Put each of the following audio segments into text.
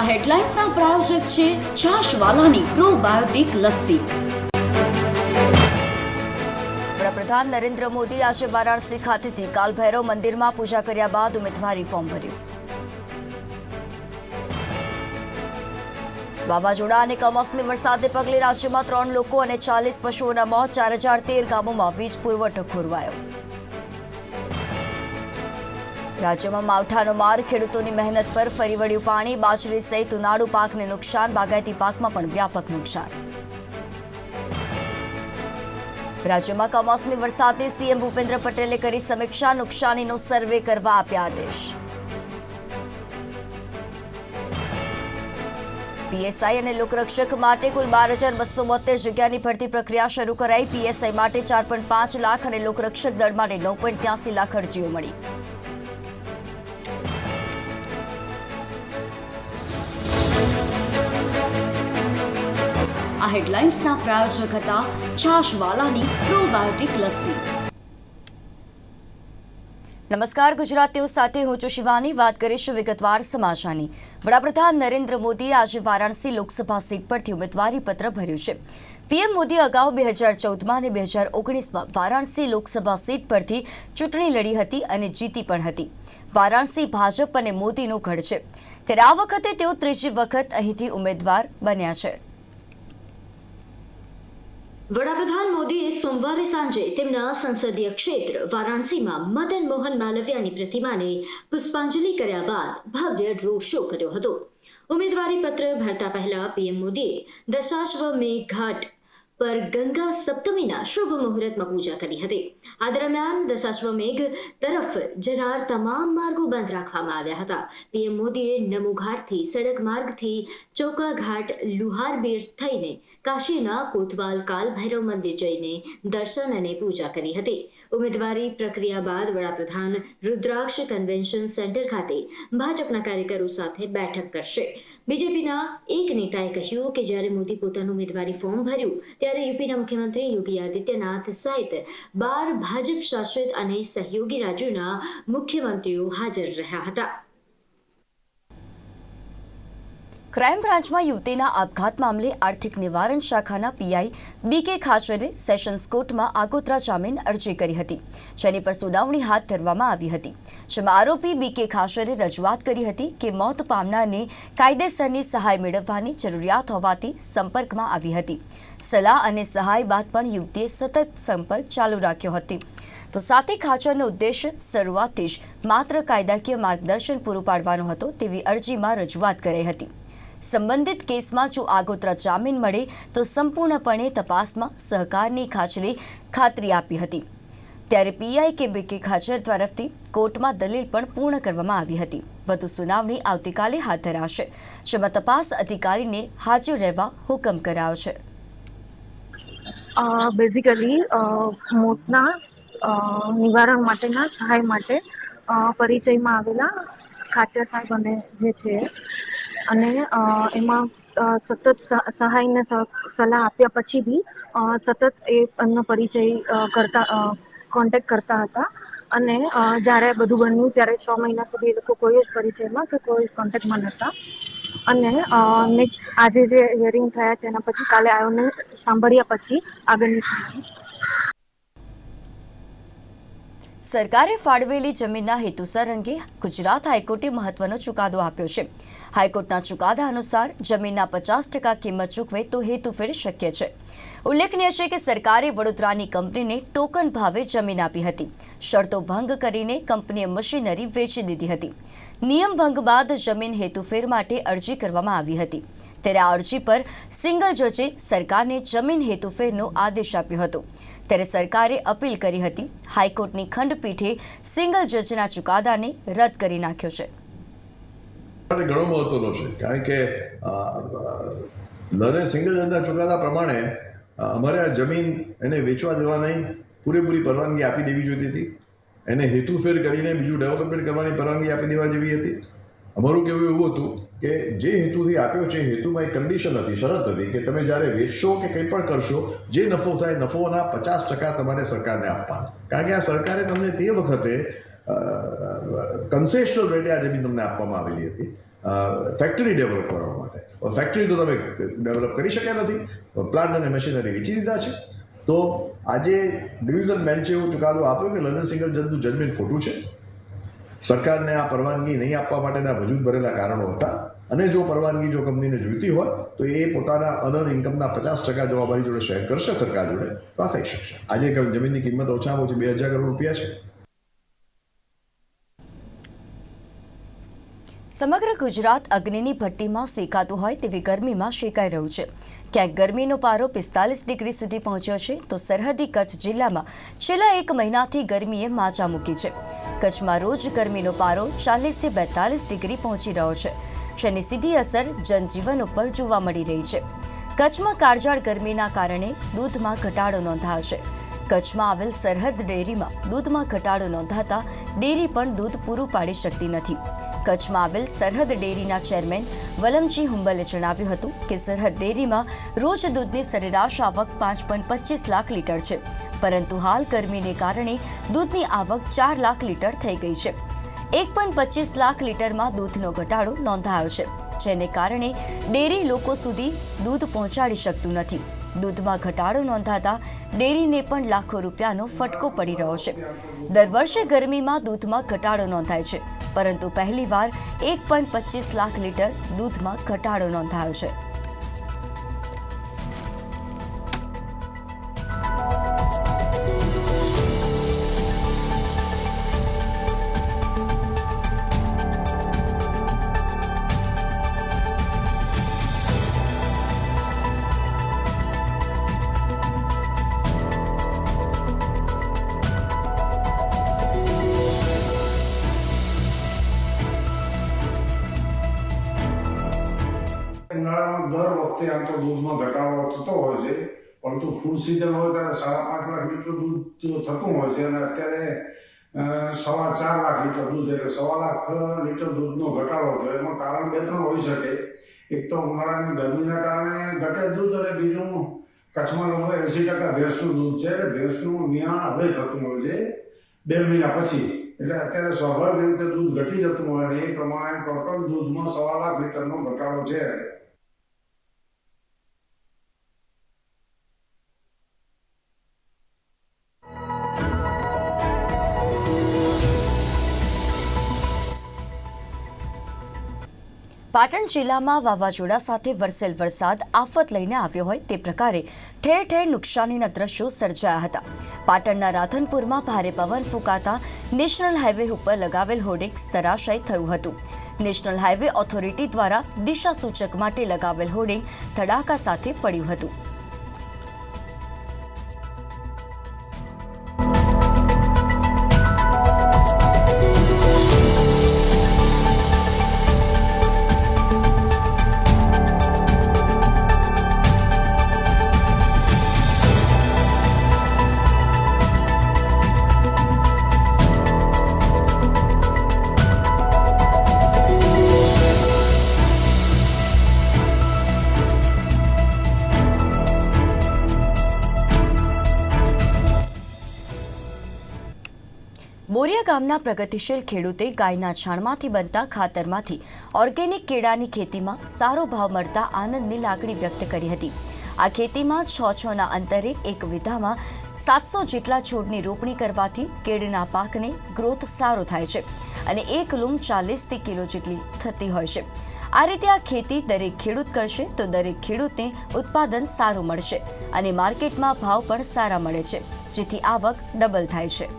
આ હેડલાઇન્સના પ્રાયોજક છે છાશવાલાની પ્રોબાયોટિક લસ્સી. વડાપ્રધાન નરેન્દ્ર મોદી આજે વારાણસી ખાતેથી કાલભૈરવ મંદિરમાં પૂજા કર્યા બાદ ઉમેદવારી ફોર્મ ભર્યું. વાવાઝોડા અને કમોસમી વરસાદને પગલે રાજ્યમાં ત્રણ લોકો અને ચાલીસ પશુઓના મોત, ચાર હજાર તેર ગામોમાં વીજ પુરવઠો ખોરવાયો. રાજ્યમાં માવઠાનો માર, ખેડૂતોની મહેનત પર ફરી વળ્યું પાણી, બાજરી સહિત ઉનાળુ પાકને નુકસાન, બાગાયતી પાકમાં પણ વ્યાપક નુકસાન. રાજ્યમાં કમોસમી વરસાદની સીએમ ભૂપેન્દ્ર પટેલે કરી સમીક્ષા, નુકસાનીનો સર્વે કરવા આપ્યા આદેશ. પીએસઆઈ અને લોકરક્ષક માટે કુલ બાર હજાર બસો બોતેર જગ્યાની ભરતી પ્રક્રિયા શરૂ કરાઈ. પીએસઆઈ માટે ચાર પોઈન્ટ પાંચ લાખ અને લોકરક્ષક દળ માટે નવ પોઈન્ટ ત્યાસી લાખ અરજીઓ મળી. હેડલાઇન્સના પ્રાયોજક હતા છાશવાલાની પ્રોબાયોટિક લસ્સી. નમસ્કાર, ગુજરાત ન્યૂઝ સાથે હું છું શિવાની. વાત કરીશું વિગતવાર સમાચારની. વડાપ્રધાન નરેન્દ્ર મોદીએ આજે વારાણસી લોકસભા સીટ પરથી ઉમેદવારી પત્ર ભર્યું છે. પીએમ મોદી અગાઉ બે હજાર ચૌદમાં અને બે હજાર ઓગણીસમાં વારાણસી લોકસભા સીટ પરથી ચૂંટણી લડી હતી અને જીતી પણ હતી. વારાણસી ભાજપ અને મોદીનું ગઢ છે. ત્યારે આ વખતે તેઓ ત્રીજી વખત અહીંથી ઉમેદવાર બન્યા છે. વડાપ્રધાન મોદીએ સોમવારે સાંજે તેમના સંસદીય ક્ષેત્ર વારાણસીમાં મદન મોહન માલવિયાની પ્રતિમાને પુષ્પાંજલિ કર્યા બાદ ભવ્ય રોડ શો કર્યો હતો. ઉમેદવારી પત્ર ભરતા પહેલા પીએમ મોદીએ દશાશ્વમેઘ ઘાટ પર ગંગા સપ્તમીના શુભ મુહૂર્તમાં પૂજા કરી હતી. આ દરમિયાન દશાશ્વમેઘ તરફ જનાર તમામ માર્ગો બંધ રાખવામાં આવ્યા હતા. પીએમ મોદીએ નમો ઘાટથી સડક માર્ગથી ચોકાઘાટ લુહાર બીર થઈને કાશીના કોતવાલ કાલ ભૈરવ મંદિર જઈને દર્શન અને પૂજા કરી હતી. ઉમેદવારી પ્રક્રિયા બાદ વડાપ્રધાન રુદ્રાક્ષ કન્વેન્શન સેન્ટર ખાતે ભાજપના કાર્યકરો સાથે બેઠક કરશે. બીજેપીના એક નેતાએ કહ્યું કે જ્યારે મોદી પોતાનું ઉમેદવારી ફોર્મ ભર્યું, ત્યારે યુપીના મુખ્યમંત્રી યોગી આદિત્યનાથ સહિત બાર ભાજપ શાસિત અને સહયોગી રાજ્યોના મુખ્યમંત્રીઓ હાજર રહ્યા હતા. ક્રાઇમ બ્રાન્ચમાં યુવતીના આપઘાત મામલે આર્થિક નિવારણ શાખાના પીઆઈ બી કે ખાચરે સેશન્સ કોર્ટમાં આગોતરા જામીન અરજી કરી હતી, જેની પર સુનાવણી હાથ ધરવામાં આવી હતી. જેમાં આરોપી બી કે ખાચરે રજૂઆત કરી હતી કે મોત પામનારને કાયદેસરની સહાય મેળવવાની જરૂરિયાત હોવાથી સંપર્કમાં આવી હતી. સલાહ અને સહાય બાદ પણ યુવતીએ સતત સંપર્ક ચાલુ રાખ્યો હતો. તો સાથે ખાચરનો ઉદ્દેશ શરૂઆતથી જ માત્ર કાયદાકીય માર્ગદર્શન પૂરું પાડવાનો હતો તેવી અરજીમાં રજૂઆત કરાઈ હતી. સંબંધિત કેસમાં જો આગોતરા જામીન મળે તો સંપૂર્ણપણે તપાસમાં સહકારની ખાચરે ખાતરી આપી હતી. ત્યારે પીઆઈ કે બીકે ખાચર તરફથી કોર્ટમાં દલીલ પણ પૂર્ણ કરવામાં આવી હતી. વધુ સુનાવણી આવતીકાલે હાથ ધરાશે, જેમાં તપાસ અધિકારીને હાજર રહેવા હુકમ કરાયો છે. બેઝિકલી મોતના નિવારણ માટેના સહાય માટે પરિચયમાં આવેલા ખાચર સાહેબ અને જે છે અને એમાં સતત સહાયને સલાહ આપ્યા પછી બી સતત એ એમનો પરિચય કરતા કોન્ટેક્ટ કરતા હતા. અને જ્યારે બધું બન્યું ત્યારે છ મહિના સુધી એ લોકો કોઈ જ પરિચયમાં કે કોઈ જ કોન્ટેક્ટમાં નહોતા. અને નેક્સ્ટ આજે જે હિયરિંગ થયા છે એના પછી કાલે આયોને સાંભળ્યા પછી આગળની સરકારે ફાળવેલી જમીનના હેતુસર અંગે ગુજરાત હાઈકોર્ટે મહત્વનો ચુકાદો આપ્યો છે. હાઈકોર્ટના ચુકાદા અનુસાર જમીનના પચાસ ટકા કિંમત ચૂકવે તો હેતુફેર શક્ય છે. ઉલ્લેખનીય છે કે સરકારે વડોદરાની કંપનીને ટોકન ભાવે જમીન આપી હતી. શરતો ભંગ કરીને કંપનીએ મશીનરી વેચી દીધી હતી. નિયમ ભંગ બાદ જમીન હેતુફેર માટે અરજી કરવામાં આવી હતી. ત્યારે આ અરજી પર સિંગલ જજે સરકારને જમીન હેતુફેરનો આદેશ આપ્યો હતો. ત્યારે સરકારે અપીલ કરી હતી હાઈકોર્ટની ખંડપીઠે સિંગલ જજના ચુકાદાને રદ કરી નાખ્યો છે. ઘણો મહત્વનો છે, કારણ કે લરે સિંગલ જજના ચુકાદા પ્રમાણે અમારે આ જમીન એને વેચવા દેવાની પૂરેપૂરી પરવાનગી આપી દેવી જોઈતી હતી. એને હેતુફેર કરીને બીજું ડેવલપમેન્ટ કરવાની પરવાનગી આપી દેવા જેવી હતી. અમારું કહેવું એવું હતું કે જે હેતુથી આપ્યો છે હેતુમાં એક કન્ડિશન હતી, શરત હતી કે તમે જ્યારે વેચશો કે કંઈ પણ કરશો, જે નફો થાય નફોના પચાસ ટકા તમારે સરકારને આપવાના. કારણ કે આ સરકારે તમને તે વખતે કન્સેશનલ રેટે આ જમીન તમને આપવામાં આવેલી હતી. ફેક્ટરી ડેવલપ કરવા માટે. ફેક્ટરી તો તમે ડેવલપ કરી શક્યા નથી. પ્લાન્ટ અને મશીનરી વેચી દીધા છે. તો આજે ડિવિઝન બેન્ચે એવો ચુકાદો આપ્યો કે લર્નર સિંગલ જજનું જજમેન્ટ ખોટું છે. સરકારને આ પરવાનગી નહીં આપવા માટેના વજૂદ ભરેલા કારણો હતા. અને જો પરવાનગી જો કંપનીને જોઈતી હોય, તો એ પોતાના અનર ઇન્કમના પચાસ ટકા જો જોડે શેર કરશે સરકાર જોડે, તો આ થઈ શકશે. આજે જમીનની કિંમત ઓછામાં ઓછી બે હજાર કરોડ રૂપિયા છે. સમગ્ર ગુજરાત અગ્નિની ભઠ્ઠીમાં શેકાતું હોય તેવી ગરમીમાં શેકાઈ રહ્યું છે. ક્યાંક ગરમીનો પારો પિસ્તાલીસ ડિગ્રી સુધી પહોંચ્યો છે, તો સરહદી કચ્છ જિલ્લામાં છેલ્લા એક મહિનાથી ગરમીએ માચા મૂકી છે. કચ્છમાં રોજ ગરમીનો પારો ચાલીસથી બેતાલીસ ડિગ્રી પહોંચી રહ્યો છે. જેની સીધી અસર જનજીવન ઉપર જોવા મળી રહી છે. કચ્છમાં કાળઝાળ ગરમીના કારણે દૂધમાં ઘટાડો નોંધાયો છે. કચ્છમાં આવેલ સરહદ ડેરીમાં દૂધમાં ઘટાડો નોંધાતા ડેરી પણ દૂધ પૂરું પાડી શકતી નથી. કચ્છમાં આવેલ સરહદ ડેરીના ચેરમેન વલમજી હુંબલે જણાવ્યું હતું કે સરહદ ડેરીમાં રોજ દૂધની સરેરાશ આવક પાંચ પોઈન્ટ પચીસ લાખ લીટર છે. પરંતુ હાલ ગરમીને કારણે દૂધની આવક ચાર લાખ લીટર થઈ ગઈ છે. એક પોઈન્ટ પચીસ લાખ લીટરમાં દૂધનો ઘટાડો નોંધાયો છે. જેને કારણે ડેરી લોકો સુધી દૂધ પહોંચાડી શકતું નથી. દૂધમાં ઘટાડો નોંધાતા ડેરીને પણ લાખો રૂપિયાનો ફટકો પડી રહ્યો છે. દર વર્ષે ગરમીમાં દૂધમાં ઘટાડો નોંધાય છે, પરંતુ પહેલીવાર એક પોઈન્ટ પચીસ લાખ લીટર દૂધમાં ઘટાડો નોંધાયો છે. પરંતુ ફૂડ સિઝન હોય ત્યારે સાડા પાંચ લાખ લીટર દૂધ થતું હોય છે અને અત્યારે સવા ચાર લાખ લીટર દૂધ એટલે સવા લાખ લીટર દૂધનો ઘટાડો થયો. એમાં કારણ બે ત્રણ હોઈ શકે. એક તો ઉનાળાની ગરમીના કારણે ઘટે દૂધ અને બીજું કચ્છમાં લોકો એંસી ટકા ભેંસનું દૂધ છે એટલે ભેંસનું નિયાણ હવે થતું હોય છે બે મહિના પછી. એટલે અત્યારે સ્વાભાવિક રીતે દૂધ ઘટી જતું હોય અને એ પ્રમાણે ટોટલ દૂધમાં સવા લાખ લીટરનો ઘટાડો છે. પાટણ જિલ્લામાં વાવાઝોડા સાથે વરસેલ વરસાદ આફત લઈને આવ્યો હોય તે પ્રકારે ઠેર ઠેર નુકસાનીના દ્રશ્યો સર્જાયા હતા. પાટણના રાધનપુરમાં ભારે પવન ફૂંકાતા નેશનલ હાઈવે ઉપર લગાવેલ હોર્ડિંગ્સ ધરાશાયી થયું હતું. નેશનલ હાઈવે ઓથોરિટી દ્વારા દિશા સૂચક માટે લગાવેલ હોર્ડિંગ ધડાકા સાથે પડ્યું હતું. બોરિયા ગામના પ્રગતિશીલ ખેડૂતે ગાયના છાણમાંથી બનતા ખાતરમાંથી ઓર્ગેનિક કેળાની ખેતીમાં સારો ભાવ મળતા આનંદની લાગણી વ્યક્ત કરી હતી. આ ખેતીમાં છ છના અંતરે એક વિધામાં સાતસો જેટલા છોડની રોપણી કરવાથી કેળના પાકને ગ્રોથ સારો થાય છે અને એક લૂમ ચાલીસથી કિલો જેટલી થતી હોય છે. આ રીતે આ ખેતી દરેક ખેડૂત કરશે તો દરેક ખેડૂતને ઉત્પાદન સારું મળશે અને માર્કેટમાં ભાવ પણ સારા મળે છે, જેથી આવક ડબલ થાય છે.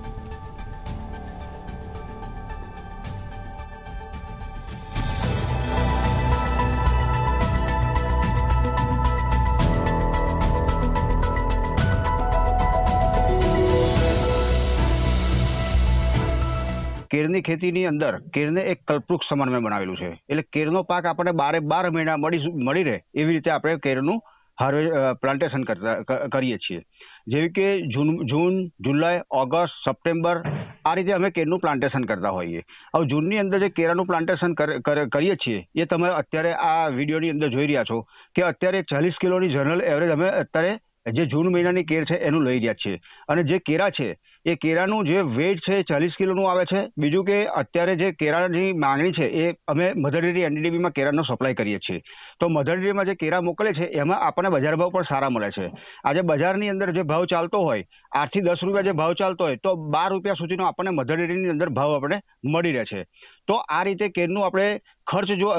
કેળની ખેતીની અંદર કેળને એક કલ્પવૃક્ષ સમાન મેં બનાવેલું છે. એટલે કેળનો પાક આપણને બારે બાર મહિના મળી મળી રહે એવી રીતે આપણે કેળનું હાર્વે પ્લાન્ટેશન કરતા કરીએ છીએ. જેવી કે June June, July, August, September આ રીતે અમે કેળનું પ્લાન્ટેશન કરતા હોઈએ. હવે જૂનની અંદર જે કેળાનું પ્લાન્ટેશન કર- કર- કરીએ છીએ એ તમે અત્યારે આ વિડીયોની અંદર જોઈ રહ્યા છો કે અત્યારે ચાલીસ કિલોની જનરલ એવરેજ અમે અત્યારે જે જૂન મહિનાની કેળ છે એનું લઈ રહ્યા છીએ. અને જે કેરા છે એ કેરાનું જે વેઇટ છે એ ચાલીસ કિલોનું આવે છે. બીજું કે અત્યારે જે કેરાની માંગણી છે એ અમે મધર ડેરી એનડીડીબીમાં કેરાનો સપ્લાય કરીએ છીએ. તો મધર ડેરીમાં જે કેરા મોકલે છે એમાં આપણને બજાર ભાવ પણ સારા મળે છે. આજે બજારની અંદર જે ભાવ ચાલતો હોય આઠથી દસ રૂપિયા જે ભાવ ચાલતો હોય, તો બાર રૂપિયા સુધીનો આપણને મધર ડેરીની અંદર ભાવ આપણે મળી રહે છે. તો આ રીતે કેરનું આપણે ખર્ચ જો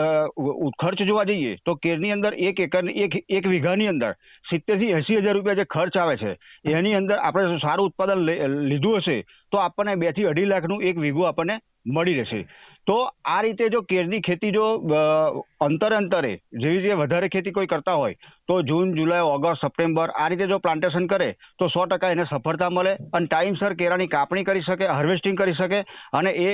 ખર્ચ જોવા જઈએ તો કેરની અંદર એક એકર એક એક વીઘાની અંદર સિત્તેરથી એંસી હજાર રૂપિયા જે ખર્ચ આવે છે, એની અંદર આપણે સારું ઉત્પાદન લીધું હશે તો આપણને બેથી અઢી લાખનું એક વીઘું આપણને મળી રહેશે. તો આ રીતે જો કેરની ખેતી જો અંતર અંતરે જેવી રીતે વધારે ખેતી કોઈ કરતા હોય, તો જૂન, જુલાઈ, ઓગસ્ટ, સપ્ટેમ્બર આ રીતે જો પ્લાન્ટેશન કરે, તો સો ટકા એને સફળતા મળે અને ટાઈમસર કેરાની કાપણી કરી શકે, હાર્વેસ્ટિંગ કરી શકે અને એ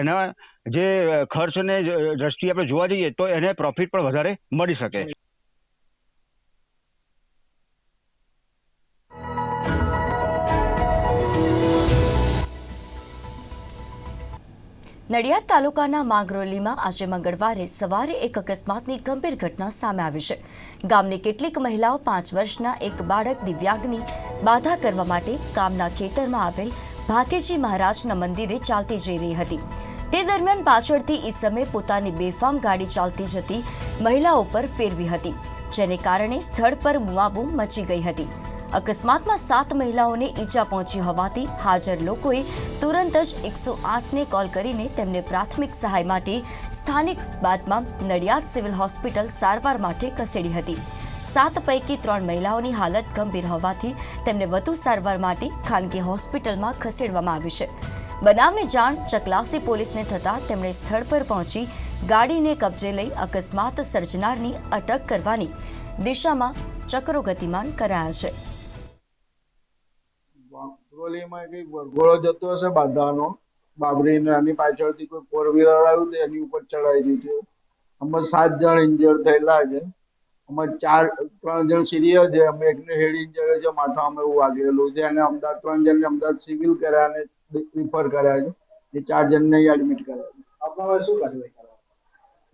એના જે ખર્ચને દ્રષ્ટિએ આપણે જોવા જઈએ તો એને પ્રોફિટ પણ વધારે મળી શકે. નડિયાદ તાલુકાના માંગરોલીમાં આજે મંગળવારે સવારે એક અકસ્માતની ગંભીર ઘટના સામે આવી છે. ગામની કેટલીક મહિલાઓ પાંચ વર્ષના એક બાળક દિવ્યાંગની બાધા કરવા માટે ગામના ખેતરમાં આવેલ ભાતીજી મહારાજના મંદિરે ચાલતી જઈ રહી હતી. તે દરમિયાન પાછળથી ઈ સમયે પોતાની બેફામ ગાડી ચાલતી જતી મહિલાઓ પર ફેરવી હતી, જેને કારણે સ્થળ પર બુમાબૂમ મચી ગઈ હતી. અકસ્માતમાં સાત મહિલાઓને ઈજા પહોંચી હોવાથી હાજર લોકોએ તુરંત જ એકસો આઠને કોલ કરીને તેમને પ્રાથમિક સહાય માટે સ્થાનિક બાદમાં નડિયાદ સિવિલ હોસ્પિટલ સારવાર માટે ખસેડી હતી. સાત પૈકી ત્રણ મહિલાઓની હાલત ગંભીર હોવાથી તેમને વધુ સારવાર માટે ખાનગી હોસ્પિટલમાં ખસેડવામાં આવી છે. બનાવની જાણ ચકલાસી પોલીસને થતાં તેમણે સ્થળ પર પહોંચી ગાડીને કબજે લઈ અકસ્માત સર્જનારની અટક કરવાની દિશામાં ચક્રો ગતિમાન કરાયા છે. વાંકરોલીમાં કઈ વરઘોડો જતો હશે બાંધવાનો બાબરી ને એની પાછળથી કોઈ ફોર વ્હીલર આવ્યું તો એની ઉપર ચડાવી દીધું અમે સાત જણ ઇન્જર્ડ થયેલા છે. અમે ચાર ત્રણ જણ સિરિયસ છે. અમે એકને હેડ ઇન્જર્ડ છે. માથામાં એવું વાગેલું છે. અને અમદાવાદ ત્રણ જણને અમદાવાદ સિવિલ કર્યા અને રિફર કર્યા છે. એ ચાર જણને એડમિટ કર્યા છે. આપણા શું કાર્યવાહી કરવા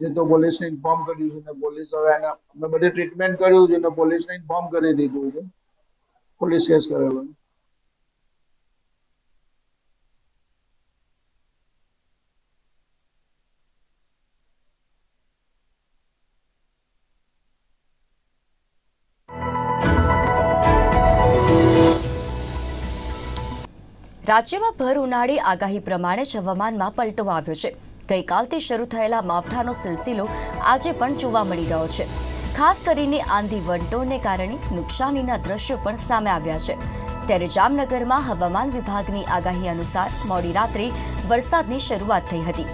એ તો પોલીસને ઇન્ફોર્મ કર્યું છે ને પોલીસ હવે એને અમે બધે ટ્રીટમેન્ટ કર્યું છે ને પોલીસને ઇન્ફોર્મ કરી દીધું છે. પોલીસ કેસ કરેલો છે. રાજ્યમાં ભર ઉનાળી આગાહી પ્રમાણે જ હવામાનમાં પલટો આવ્યો છે. ગઈકાલથી શરૂ થયેલા માવઠાનો સિલસિલો આજે પણ જોવા મળી રહ્યો છે. ખાસ કરીને આંધી વંટોળને કારણે નુકસાનીના દ્રશ્યો પણ સામે આવ્યા છે. ત્યારે જામનગરમાં હવામાન વિભાગની આગાહી અનુસાર મોડી રાત્રે વરસાદની શરૂઆત થઈ હતી.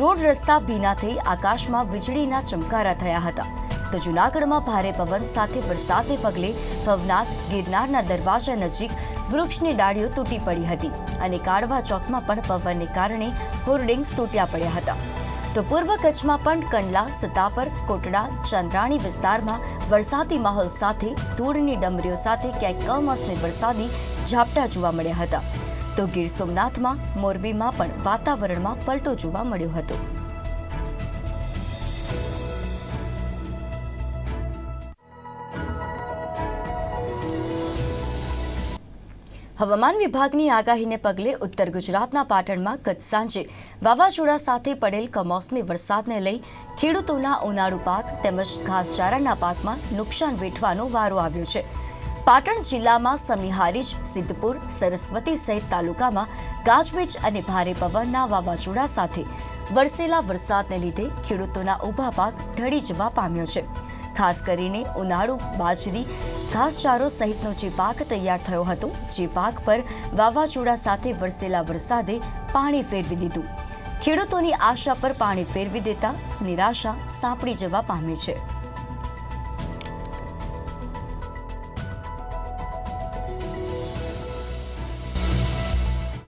રોડ રસ્તા ભીના થઈ આકાશમાં વીજળીના ચમકારા થયા હતા. તો જૂનાગઢમાં ભારે પવન સાથે વરસાદને પગલે ભવનાથ ગિરનારના દરવાજા નજીક વૃક્ષની ડાળીઓ તૂટી પડી હતી અને કાળવા ચોકમાં પણ પવનને કારણે હોર્ડિંગ્સ તૂટ્યા પડ્યા હતા. તો પૂર્વ કચ્છમાં પણ કંડલા, સતાપર, કોટડા, ચંદ્રાણી વિસ્તારમાં વરસાદી માહોલ સાથે ધૂળની ડમરીઓ સાથે ક્યાંક કમોસમી વરસાદી ઝાપટા જોવા મળ્યા હતા. તો ગીર સોમનાથમાં મોરબીમાં પણ વાતાવરણમાં પલટો જોવા મળ્યો હતો. હવામાન વિભાગની આગાહીને પગલે ઉત્તર ગુજરાતના પાટણમાં ગત સાંજે વાવાઝોડા સાથે પડેલ કમોસમી વરસાદને લઈ ખેડૂતોના ઉનાળુ પાક તેમજ ઘાસચારાના પાકમાં નુકસાન વેઠવાનો વારો આવ્યો છે. પાટણ જિલ્લામાં સમીહારીજ, સિદ્ધપુર, સરસ્વતી સહિત તાલુકામાં ગાજવીજ અને ભારે પવનના વાવાઝોડા સાથે વરસેલા વરસાદને લીધે ખેડૂતોના ઊભા પાક ઢળી જવા પામ્યો છે. ખાસ કરીને ઉનાળુ, બાજરી, ઘાસચારો સહિતનો જે પાક તૈયાર થયો હતો, જે પાક પર વાવાઝોડા સાથે વરસેલા વરસાદે પાણી ફેરવી દીધું. ખેડૂતોની આશા પર પાણી ફેરવી દેતા નિરાશા સાંપડી જવા પામી છે.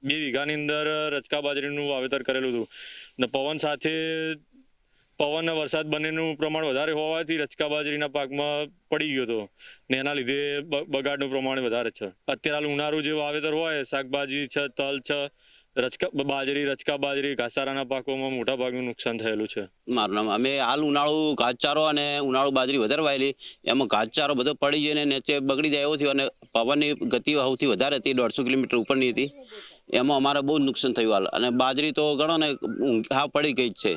બે વીઘાની અંદર રચકા બાજરીનું વાવેતર કરેલું હતું. ને પવન સાથે પવન વરસાદ બંનેનું પ્રમાણ વધારે હોવાથી રચકા બાજરીના પાકમાં પડી ગયો હતો ને એના લીધે બગાડનું પ્રમાણ વધારે છે. અત્યારે હાલ ઉનાળું જે વાવેતર હોય, શાકભાજી છે, તલ છે રચકા બાજરી રચકા બાજરી ઘાસારાના પાકોમાં મોટા ભાગનું નુકસાન થયેલું છે. મારું નામ, અમે હાલ ઉનાળુ ઘાસચારો અને ઉનાળુ બાજરી વધારે વાયેલી એમાં ઘાસચારો બધો પડી જઈને નીચે બગડી જાય એવો થયો અને પવનની ગતિ સૌથી વધારે હતી, દોઢસો કિલોમીટર ઉપરની હતી. એમાં અમારે બહુ નુકસાન થયું હાલ. અને બાજરી તો ગણો ને હા પડી ગઈ જ છે.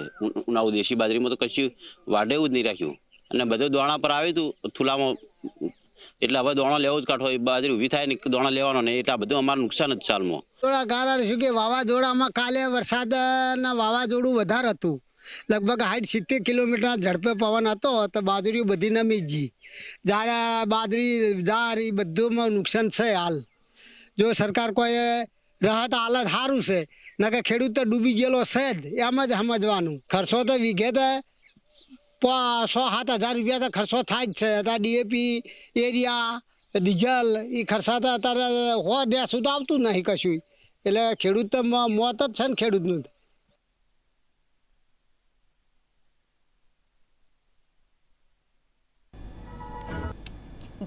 ઉનાળુ દેશી બાજરીમાં તો કશું વાઢેવું જ નહીં રાખ્યું. અને બધું દોણા પર આવ્યું હતું થુલામાં, એટલે હવે દોણા લેવો જ કાઢો. એ બાજરી ઊભી થાય ને દોણા લેવાનો ને, એટલે બધું અમારું નુકસાન જ ચાલમાં થોડા કારણ શું કે, વાવાઝોડામાં કાલે વરસાદના વાવાઝોડું વધારે હતું. લગભગ સાઠ સિત્તેર કિલોમીટરના ઝડપે પવન હતો, તો બાજરી બધી નમી જી જ્યારે બાજરી જાર એ બધુંમાં નુકસાન છે હાલ. જો સરકાર કોઈ રાહત હાલત સારું છે. નકે ખેડૂત તો ડૂબી ગયેલો છે જ. એમ જ સમજવાનું. ખર્ચો તો વીઘે તો સો સાત હજાર રૂપિયા તો ખર્ચો થાય જ છે. અત્યારે ડીએપી એરિયા, ડીઝલ એ ખર્ચા તો અત્યારે હો ડેસું તો આવતું નહીં કશું. એટલે ખેડૂત તો મોત જ છે ને ખેડૂતનું.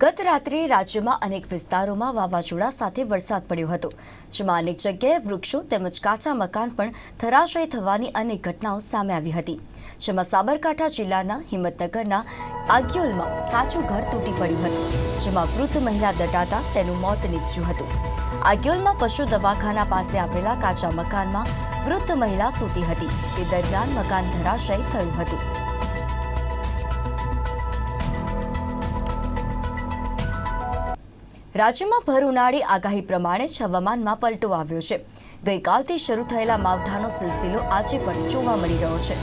ગત રાત્રે રાજ્યમાં અનેક વિસ્તારોમાં વાવાઝોડા સાથે વરસાદ પડ્યો હતો. જેમાં અનેક જગ્યાએ વૃક્ષો તેમજ કાચા મકાન પણ ધરાશય થવાની અનેક ઘટનાઓ સામે આવી હતી. જેમાં સાબરકાંઠા જિલ્લાના, હિંમતનગરના, આગિયોલમાં કાચું ઘર તૂટી પડ્યું હતું. જેમાં વૃદ્ધ મહિલા દટાતા તેનું મોત નીપજ્યું હતું. આગિયોલમાં પશુ દવાખાના પાસે આવેલા કાચા મકાનમાં વૃદ્ધ મહિલા સૂતી હતી. તે દરમિયાન મકાન ધરાશય થયું હતું. રાજ્યમાં ભર ઉનાળી આગાહી પ્રમાણે જ હવામાનમાં પલટો આવ્યો છે. ગઈકાલથી શરૂ થયેલા માવઠાનો સિલસિલો આજે પણ જોવા મળી રહ્યો છે.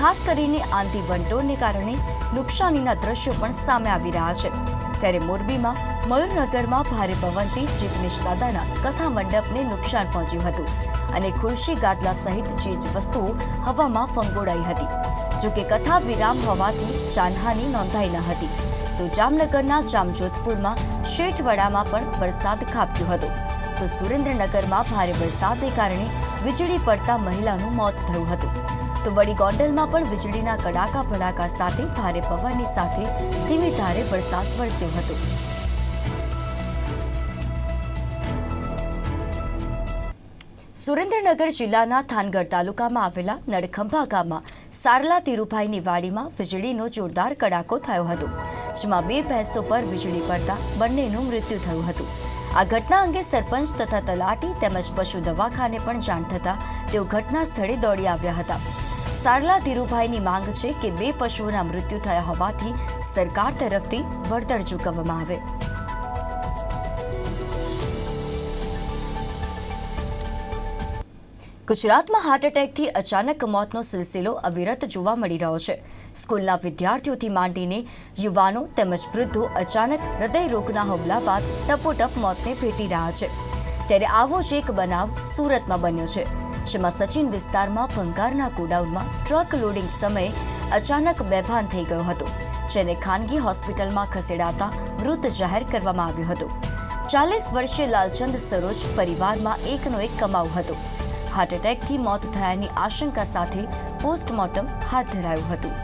ખાસ કરીને આંધી વંટોળને કારણે નુકસાનીના દ્રશ્યો પણ સામે આવી રહ્યા છે. ત્યારે મોરબીમાં, મયુરનગરમાં ભારે પવનથી જીગ્નેશ દાદાના કથા મંડપને નુકસાન પહોંચ્યું હતું અને ખુરશી ગાદલા સહિત ચીજ વસ્તુઓ હવામાં ફંગોળાઈ હતી. જોકે કથા વિરામ હોવાથી જાનહાની નોંધાઈ ન હતી. તો જામનગરના જામજોધપુરમાં શેઠવડામાં પણ વરસાદ ખાબક્યો હતો. તો સુરેન્દ્રનગરમાં ભારે વરસાદને કારણે વીજળી પડતા મહિલાનું મોત થયું હતું. તો વડી ગોંડલમાં પણ વીજળીના કડાકા ભડાકા સાથે ભારે પવનની સાથે ધીમી ધારે વરસાદ વરસ્યો હતો. સુરેન્દ્રનગર જિલ્લાના થાનગઢ તાલુકામાં આવેલા નડખંભા ગામમાં સારલા તિરુભાઈની વાડીમાં વીજળીનો જોરદાર કડાકો થયો હતો, જેમાં બે ભેંસો પર વીજળી પડતા બંનેનું મૃત્યુ થયું હતું. આ ઘટના અંગે સરપંચ તથા તલાટી તેમજ પશુ દવાખાને પણ જાણ થતાં તેઓ ઘટના સ્થળે દોડી આવ્યા હતા. સારલા ધીરુભાઈની માંગ છે કે બે પશુઓના મૃત્યુ થયા હોવાથી સરકાર તરફથી વળતર ચૂકવવામાં આવે. ગુજરાતમાં હાર્ટ એટેકથી અચાનક મોતનો સિલસિલો અવિરત જોવા મળી રહ્યો છે. સ્કૂલના વિદ્યાર્થીઓથી માંડીને યુવાનો તેમજ વૃદ્ધો અચાનક હૃદય રોગના હુમલા બાદ ટપોટપ મોતને ભેટી રહ્યા છે. ત્યારે આવો જ એક બનાવ સુરતમાં બન્યો છે, જેમાં સચિન વિસ્તારમાં ભંગારના ગોડાઉનમાં ટ્રક લોડિંગ સમયે અચાનક બેભાન થઈ ગયો હતો, જેને ખાનગી હોસ્પિટલમાં ખસેડાતા મૃત જાહેર કરવામાં આવ્યો હતો. ચાલીસ વર્ષીય લાલચંદ સરોજ પરિવારમાં એકનો એક કમાવ હતો. હાર્ટ એટેકથી મોત થયાની આશંકા સાથે પોસ્ટમોર્ટમ હાથ ધરાયું હતું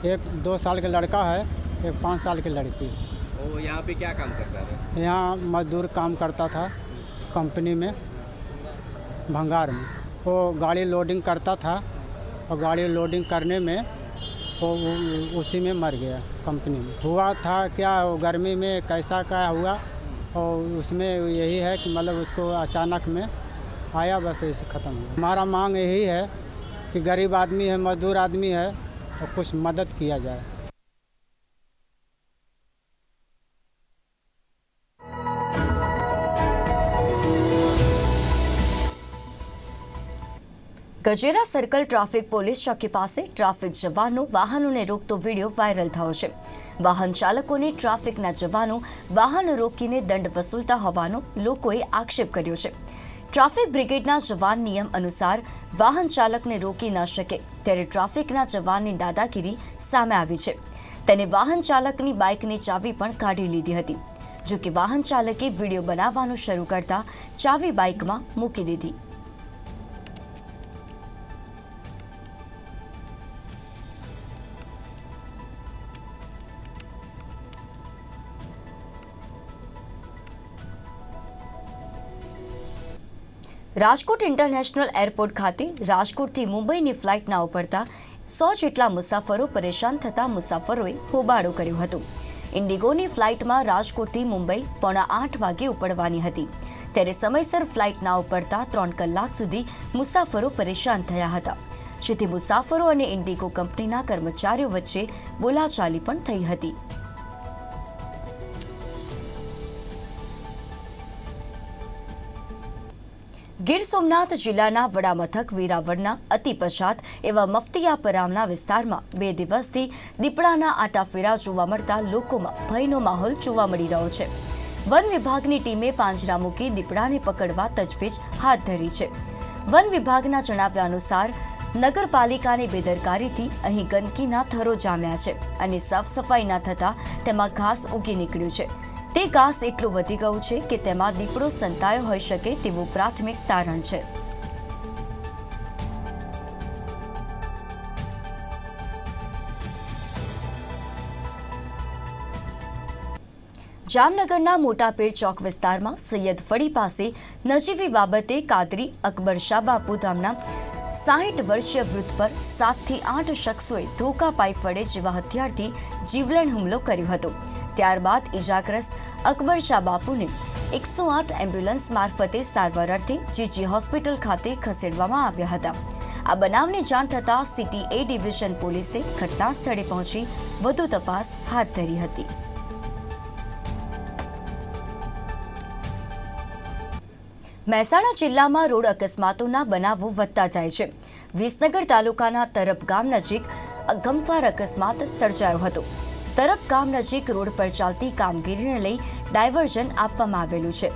एक दो साल का लड़का है एक पाँच साल की लड़की वो यहाँ पे क्या काम करता था यहाँ मजदूर काम करता था कंपनी में भंगार में। वो गाड़ी लोडिंग करता था और गाड़ी लोडिंग करने में वो उसी में मर गया कंपनी में। हुआ था क्या गर्मी में कैसा, क्या हुआ? और उसमें यही है कि मतलब उसको अचानक में आया, बस ऐसे ख़त्म हुआ हमारा मांग यही है कि गरीब आदमी है, मजदूर आदमी है तो कुछ मदद किया जाए। ગજેરા સર્કલ ટ્રાફિક પોલીસ ચોકી પાસે ટ્રાફિક જવાનો વાહનોને રોકતો વીડિયો વાયરલ થયો છે. વાહન ચાલકોને ટ્રાફિકના જવાનો વાહન રોકીને દંડ વસૂલતા હોવાનો લોકોએ આક્ષેપ કર્યો છે. ટ્રાફિક બ્રિગેડના જવાન નિયમ અનુસાર વાહન ચાલકને રોકી ન શકે ત્યારે ટ્રાફિકના જવાનની દાદાગીરી સામે આવી છે. તેને વાહન ચાલકની બાઇકની ચાવી પણ કાઢી લીધી હતી. જોકે વાહન ચાલકે વીડિયો બનાવવાનું શરૂ કરતા ચાવી બાઇકમાં મૂકી દીધી. રાજકોટ ઇન્ટરનેશનલ એરપોર્ટ ખાતે રાજકોટથી મુંબઈની ફ્લાઇટ ના ઉપડતા સો જેટલા મુસાફરો પરેશાન થતા મુસાફરોએ હોબાળો કર્યો હતો. ઇન્ડિગોની ફ્લાઇટમાં રાજકોટથી મુંબઈ પોણા આઠ વાગે ઉપડવાની હતી. ત્યારે સમયસર ફ્લાઇટ ના ઉપડતા ત્રણ કલાક સુધી મુસાફરો પરેશાન થયા હતા. જેથી મુસાફરો અને ઇન્ડિગો કંપનીના કર્મચારીઓ વચ્ચે બોલાચાલી પણ થઈ હતી. ગીર સોમનાથ જિલ્લાના વડામથક વેરાવળના અતિ પછાત એવા મફતિયાપરામના વિસ્તારમાં બે દિવસથી દીપડાના આટાફેરા જોવા મળતા લોકોમાં ભયનો માહોલ જોવા મળી રહ્યો છે. વન વિભાગની ટીમે પાંજરા મૂકી દીપડાને પકડવા તજવીજ હાથ ધરી છે. વન વિભાગના જણાવ્યા અનુસાર, નગરપાલિકાની બેદરકારીથી અહીં ગંદકીના થરો જામ્યા છે અને સાફ સફાઈ ના થતાં તેમાં ઘાસ ઉગી નીકળ્યું છે. તે ઘાસ એટલું વધી ગયું છે કે તેમાં દીપડો સંતાયો હોઈ શકે તેવું પ્રાથમિક તારણ છે. જામનગરના મોટાપેડ ચોક વિસ્તારમાં સૈયદ ફળી પાસે નજીવી બાબતે કાદરી અકબર શાહ બાપુ ધામના સાહીઠ વર્ષીય વૃદ્ધ પર સાતથી આઠ શખ્સોએ ધોકા પાઇપ વડે જેવા હથિયારથી જીવલેણ હુમલો કર્યો હતો. ત્યારબાદ ઇજાગ્રસ્ત અકબર શાહ બાપુને એકસો આઠ એમ્બ્યુલન્સ મારફતે સારવાર અર્થે જીજી હોસ્પિટલ ખાતે ખસેડવામાં આવ્યા હતા. આ બનાવની જાણ થતાં સિટી એ ડિવિઝન પોલીસે ઘટના સ્થળે પહોંચી વધુ તપાસ હાથ ધરી હતી. મહેસાણા જિલ્લામાં રોડ અકસ્માતોના બનાવો વધતા જાય છે. વિસનગર તાલુકાના તરફ ગામ નજીક અગમફાર અકસ્માત સર્જાયો હતો. તરફ ગામ નજીક રોડ પર ચાલતી કામગીરીને લઈ ડાયવર્ઝન આપવામાં આવેલું છે,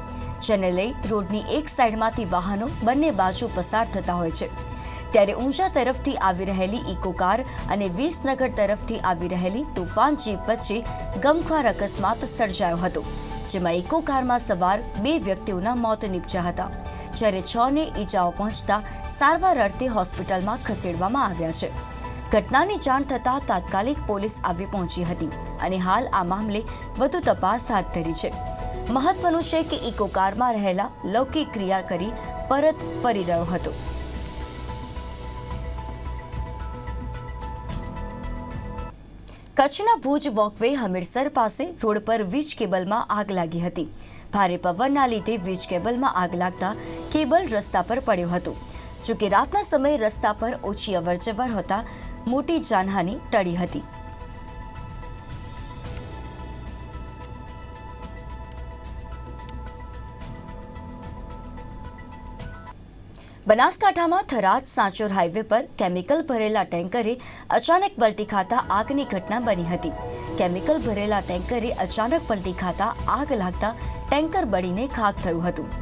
જેને લઈ રોડની એક સાઈડમાંથી વાહનો બંને બાજુ પસાર થતા હોય છે. ત્યારે ઊંઝા તરફથી આવી રહેલી ઇકો કાર અને વિસનગર તરફથી આવી રહેલી તુફાન જીપ વચ્ચે ગમખ્વાર અકસ્માત સર્જાયો હતો, જેમાં ઇકો કારમાં સવાર બે વ્યક્તિઓના મોત નીપજ્યા હતા, જ્યારે છ ને ઈજાઓ પહોંચતા સારવાર અર્થે હોસ્પિટલમાં ખસેડવામાં આવ્યા છે. ઘટનાની જાણ થતાં તાત્કાલિક પોલીસ આવી પહોંચી હતી અને હાલ આ મામલે વધુ તપાસ હાથ ધરી છે. મહત્વનું છે કે ઇકો કારમાં રહેલા લૌકિક ક્રિયા કરી પરત ફરી રહ્યો હતો. કચ્છના ભુજ વોકવે હમીરસર પાસે રોડ પર વીજ કેબલમાં આગ લાગી હતી. ભારે પવનના લીધે વીજ કેબલમાં આગ લાગતા કેબલ રસ્તા પર પડ્યો હતો. જોકે રાતના સમયે રસ્તા પર ઓછી અવરજવર હોતા મોટી જાનહાની ટળી હતી. બનાસકાંઠામાં થરાદ સાંચોર હાઈવે પર કેમિકલ ભરેલા ટેન્કરે અચાનક પલટી ખાતા આગની ઘટના બની હતી. કેમિકલ ભરેલા ટેન્કરે અચાનક પલટી ખાતા આગ લાગતા ટેન્કર બળીને ખાક થયું હતું.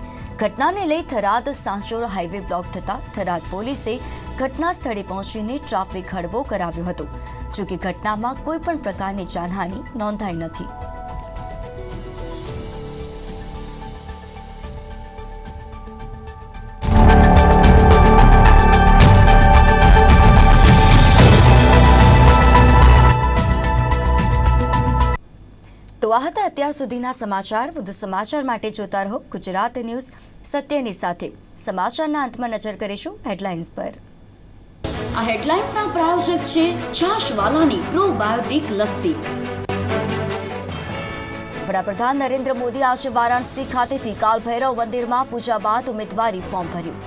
ઘટનાને લઈ થરાદ સાંચોર હાઈવે બ્લોક થતા થરાદ પોલીસે ઘટના સ્થળે પહોંચીને ટ્રાફિક હળવો કરાવ્યો હતો. જોકે ઘટનામાં કોઈ પણ પ્રકારની જાનહાની નોંધાઈ નથી. તો આ હતા અત્યાર સુધીના સમાચાર. વધુ સમાચાર માટે જોતા રહો ગુજરાત ન્યૂઝ સત્યની સાથે. સમાચારના અંતમાં નજર કરીશું હેડલાઇન્સ પર. આ હેડલાઇન્સના પ્રાયોજક છે છાશવાલાની પ્રોબાયોટિક લસ્સી. વડાપ્રધાન નરેન્દ્ર મોદી આજે વારાણસી ખાતેથી કાલ ભૈરવ મંદિરમાં પૂજા બાદ ઉમેદવારી ફોર્મ ભર્યું.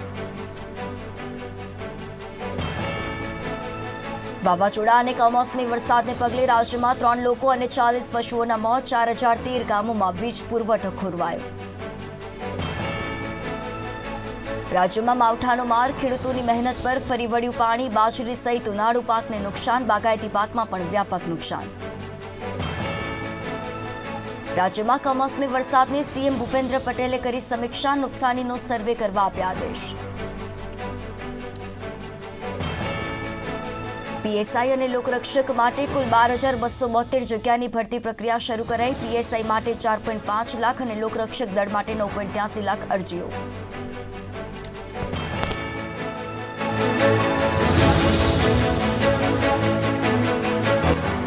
વાવાઝોડા અને કમોસમી વરસાદને પગલે રાજ્યમાં ત્રણ લોકો અને ચાલીસ પશુઓના મોત, ચાર હજાર તેર ગામોમાં વીજ પુરવઠો ખોરવાયો. રાજ્યમાં માવઠાનો માર, ખેડૂતોની મહેનત પર ફરી વળ્યું પાણી, બાજરી સહિત ઉનાળુ પાકને નુકસાન, બાગાયતી પાકમાં પણ વ્યાપક નુકસાન. રાજ્યમાં કમોસમી વરસાદની સીએમ ભૂપેન્દ્ર પટેલે કરી સમીક્ષા, નુકસાનીનો સર્વે કરવા આપ્યા આદેશ. પીએસઆઈ અને લોકરક્ષક માટે કુલ બાર હજાર બસો બોતેર જગ્યાની ભરતી પ્રક્રિયા શરૂ કરાઈ. પીએસઆઈ માટે ચાર પોઈન્ટ પાંચ લાખ અને લોકરક્ષક દળ માટે નવ પોઈન્ટ ત્યાસી લાખ અરજીઓ.